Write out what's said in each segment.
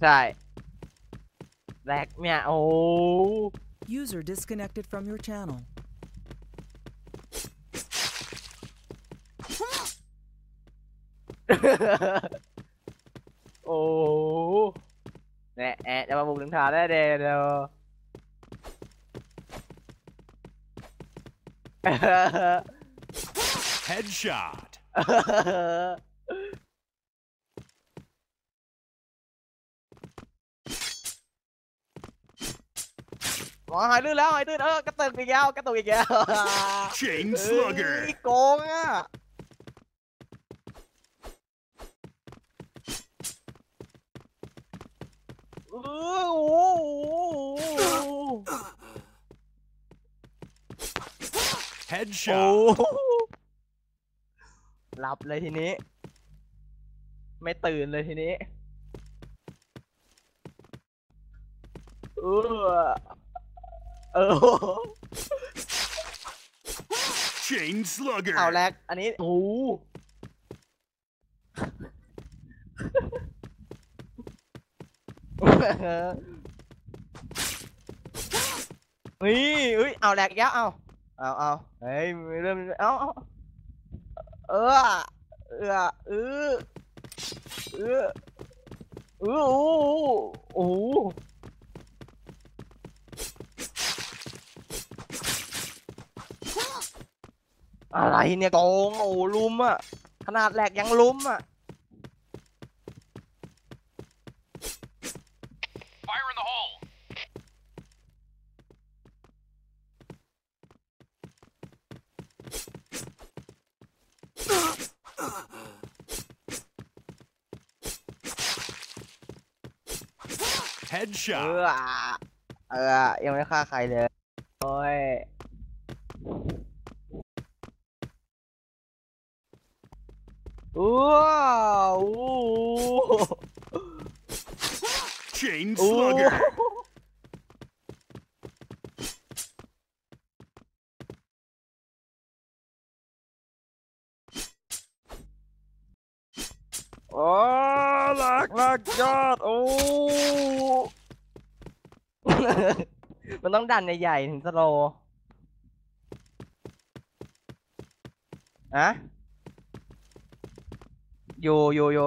ใช่แรกเนี่ย โอ้ User disconnected from your channel. โอ้เนี่ยแอะจะมาบุกถึงฐานได้เด้เดียว Headshot. หม อหายลื่นแล้วหายลื่นเออกระตุกอีกแล้วกระตุกอีกแล้ว Chain เอ้ Slugger. ยโกงอะเออโอ้โห Headshot. โอ้โหหลับเลยทีนี้ ไม่ตื่นเลยทีนี้เออ เออ Chain Slugger. เอาแรก อันนี้โอ้โหนี่เอ้ยเอาแรกอีกแล้วเอาเอาเอาเฮ้ยเริ่มเอาเอาเออเออเออเออเออโอ้โห อ้โหอะไรเนี่ยโกงโอ้ลุมอะ ขนาดแหลกยังลุมอะ Fire in the hole. Headshot. เออเออยังไม่ฆ่าใครเลย โอ้ย ว้าวอู้ Chain อู้ Slugger. โอ้หลักหลักยอดโอ้มันต้องดันใหญ่ๆถึงสโลว์อะ โยโยโย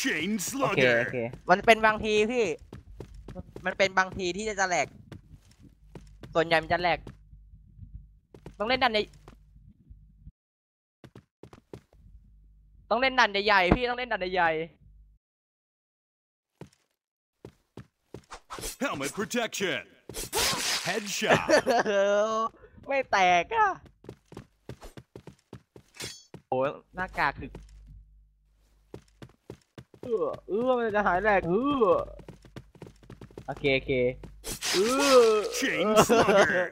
Chain โอเคโอเค Slugger. มันเป็นบางทีพี่ มันเป็นบางทีที่จะแหลก ส่วนใหญ่มันจะแหลก ต้องเล่นดันใน ต้องเล่นดันใหญ่ๆพี่ต้องเล่นดันใหญ่ Helmet protection. Headshot. ๆ ไม่แตกอะ โอ้หน้ากากคือเออเออมันจะหายแหลกเออโอเคโอเคเออ Chain Slugger.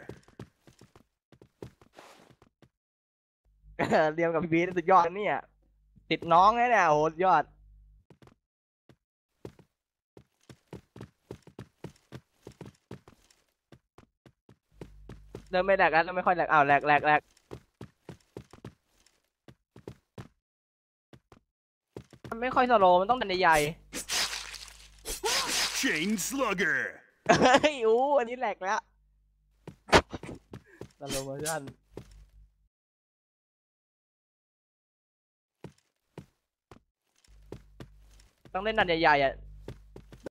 เรียมกับพี่บีทสุดยอดนะเนี่ย ติดน้องนะเนี่ยโหสุดยอด เริ่มไม่แหลกแล้วเริ่มไม่ค่อยแหลกอ้าวแหลกแหลกแหลก มันไม่ค่อยสโลว์มันต้องดันใหญ่ Chain Slugger. ๆเฮ้ยอู้อันนี้แหลกแล้วสโลว์โมชั่นต้องเล่นดันใหญ่ๆอะ